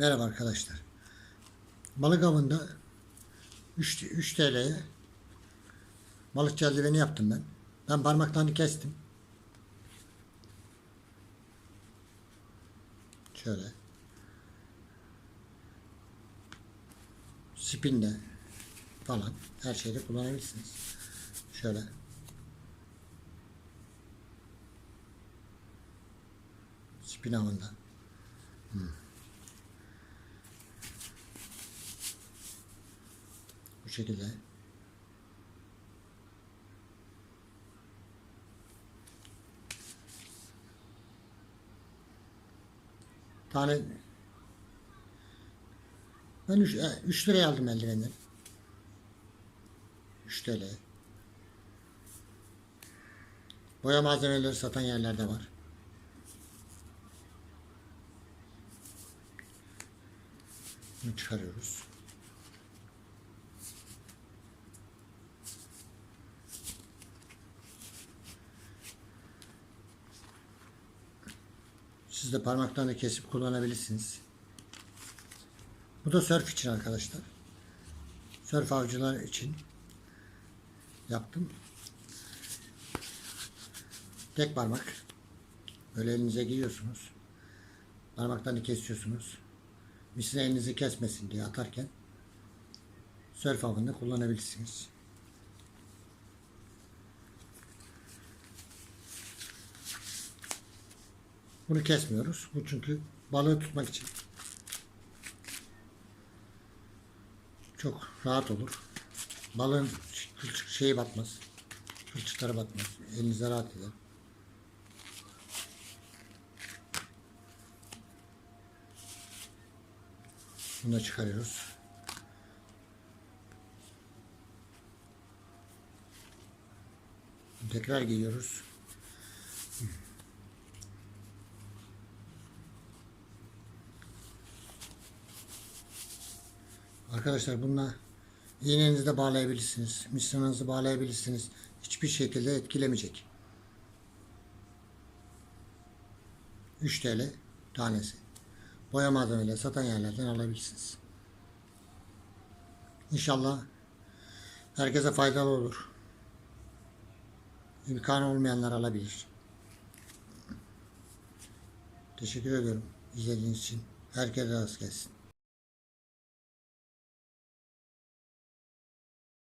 Merhaba arkadaşlar. Balık avında 3, 3 TL'ye balık eldiveni yaptım ben. Ben parmaklarını kestim. Şöyle. Spinle falan her şeyde kullanabilirsiniz. Şöyle. Spin avında. Şekilde. Tane ben 3 liraya aldım eldivenleri. 3 TL. Boya malzemeleri satan yerlerde var. Bunu çıkarıyoruz. Siz de parmaklarını kesip kullanabilirsiniz. Bu da sörf için arkadaşlar. Sörf avcılar için yaptım. Tek parmak. Böyle elinize giyiyorsunuz. Parmaklarını kesiyorsunuz. Misine elinizi kesmesin diye atarken sörf avında kullanabilirsiniz. Bunu kesmiyoruz. Bu çünkü balığı tutmak için çok rahat olur. Balığın kılçık şeyi batmaz. Kılçıkları batmaz. Elinize rahat eder. Bunu da çıkarıyoruz. Tekrar giyiyoruz. Arkadaşlar bununla iğnenizi de bağlayabilirsiniz. Misyanınızı bağlayabilirsiniz. Hiçbir şekilde etkilemeyecek. 3 TL tanesi. Boya malzemeleri satan yerlerden alabilirsiniz. İnşallah herkese faydalı olur. İmkanı olmayanlar alabilir. Teşekkür ediyorum izlediğiniz için. Herkese rast gelsin.